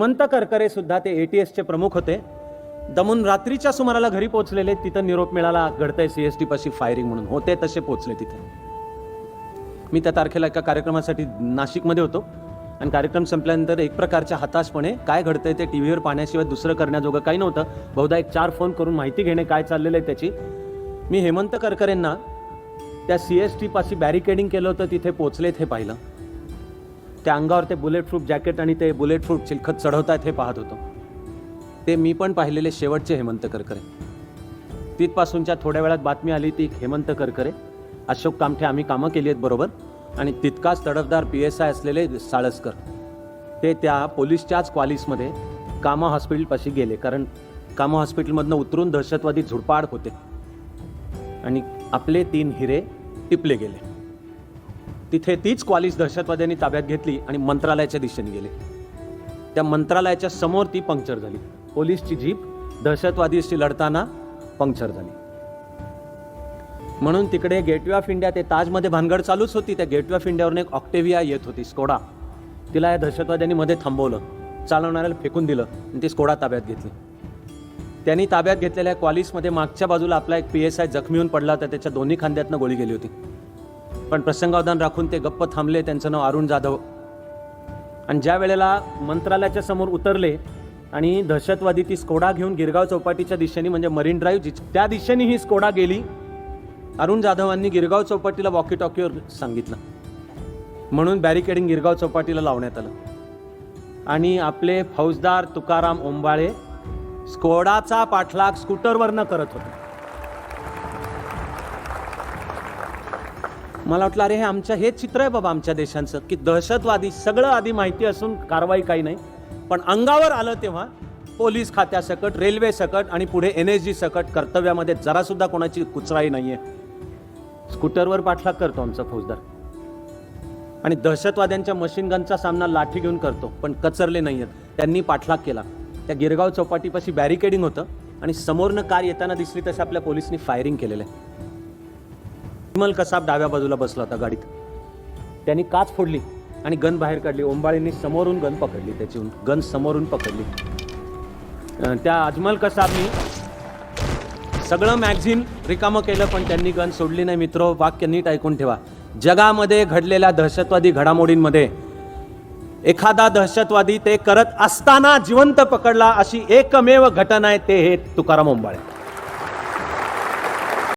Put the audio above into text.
हेमंत करकरे सुद्धा ते एटीएसचे प्रमुख होते. दमून रात्रीच्या सुमाराला घरी पोहोचलेले तिथं निरोप मिळाला घडतंय सीएसटी पाशी फायरिंग म्हणून. होते तसे पोहोचले तिथे. मी त्या तारखेला एका कार्यक्रमासाठी नाशिकमध्ये होतो. आणि कार्यक्रम संपल्यानंतर एक प्रकारच्या हताशपणे काय घडतंय ते टी व्हीवर पाहण्याशिवाय दुसरं करण्याजोगं काही नव्हतं. बहुधा एक चार फोन करून माहिती घेणे काय चाललेलं आहे त्याची. मी हेमंत करकरेंना त्या सी एस टी पाशी बॅरिकेडिंग केलं होतं तिथे पोचलेत हे पाहिलं. त्या अंगावर ते बुलेट प्रूफ जॅकेट आणि ते बुलेट प्रूफ चिलखत चढवतायत हे पाहत होतो. ते मी पण पाहिलेले शेवटचे हेमंत करकरे. तिथपासूनच्या थोड्या वेळात बातमी आली ती हेमंत करकरे. अशोक कामठे आम्ही कामं केली आहेत बरोबर. आणि तितकाच तडफदार पी एस आय असलेले साळसकर. ते त्या पोलीसच्याच क्वालिसमध्ये कामा हॉस्पिटलपाशी गेले. कारण कामा हॉस्पिटलमधनं उतरून दहशतवादी झुडपाड होते. आणि आपले तीन हिरे टिपले गेले. तिथे तीच क्वालिस दहशतवाद्यांनी ताब्यात घेतली आणि मंत्रालयाच्या दिशेने गेले. त्या मंत्रालयाच्या समोर ती पंक्चर झाली. पोलीसची जीप दहशतवादीशी लढताना पंक्चर झाली. म्हणून तिकडे गेटवे ऑफ इंडिया ते ताजमध्ये भानगड चालूच होती. त्या गेटवे ऑफ इंडियावरून एक ऑक्टेविया येत होती स्कोडा तिला या दहशतवाद्यांनी मध्ये थांबवलं चालवणाऱ्याला फेकून दिलं आणि ती स्कोडा ताब्यात घेतली. त्यांनी ताब्यात घेतलेल्या क्वालिसमध्ये मागच्या बाजूला आपला एक पी एस आय जखमी होऊन पडला होता. त्याच्या दोन्ही खांद्यातनं गोळी गेली होती. पण प्रसंगावधान राखून ते गप्प थांबले त्यांचं नाव अरुण जाधव. आणि ज्या वेळेला मंत्रालयाच्या समोर उतरले आणि दहशतवादी ती स्कोडा घेऊन गिरगाव चौपाटीच्या दिशेने म्हणजे मरीन ड्राईव्हची त्या दिशेने ही स्कोडा गेली अरुण जाधवांनी गिरगाव चौपाटीला वॉकी टॉकीवर सांगितलं. म्हणून बॅरिकेडिंग गिरगाव चौपाटीला लावण्यात आलं. आणि आपले फौजदार तुकाराम ओंबाळे स्कोडाचा पाठलाग स्कूटरवरनं करत होते. मला वाटलं अरे हे आमच्या हे चित्र आहे बाबा आमच्या देशांचं की दहशतवादी सगळं आधी माहिती असून कारवाई काही नाही. पण अंगावर आलं तेव्हा पोलीस खात्यासकट रेल्वे सकट आणि पुढे एन एस जी सकट कर्तव्यामध्ये जरासुद्धा कोणाची कुचराई नाही आहे स्कूटरवर पाठलाग करतो आमचा फौजदार. आणि दहशतवाद्यांच्या मशीन गनचा सामना लाठी घेऊन करतो पण कचरले नाही आहेत त्यांनी पाठलाग केला. त्या गिरगाव चौपाटीपाशी बॅरिकेडिंग होतं आणि समोरनं कार येताना दिसली तशी आपल्या पोलिसनी फायरिंग केलेलं आहे. विमल कसाब डाव्या बाजूला बसला होता गाडीत. त्यांनी काच फोडली आणि गन बाहेर काढली. ओंबाळींनी समोरून गन पकडली. त्याची गन समोरून पकडली. त्या अजमल कसाबनी सगळं मॅगझिन रिकामं केलं पण त्यांनी गन सोडली नाही. मित्र वाक्य नीट ऐकून ठेवा. जगामध्ये घडलेल्या दहशतवादी घडामोडींमध्ये एखादा दहशतवादी ते करत असताना जिवंत पकडला अशी एकमेव घटना आहे ते हे तुकाराम ओंबाळे.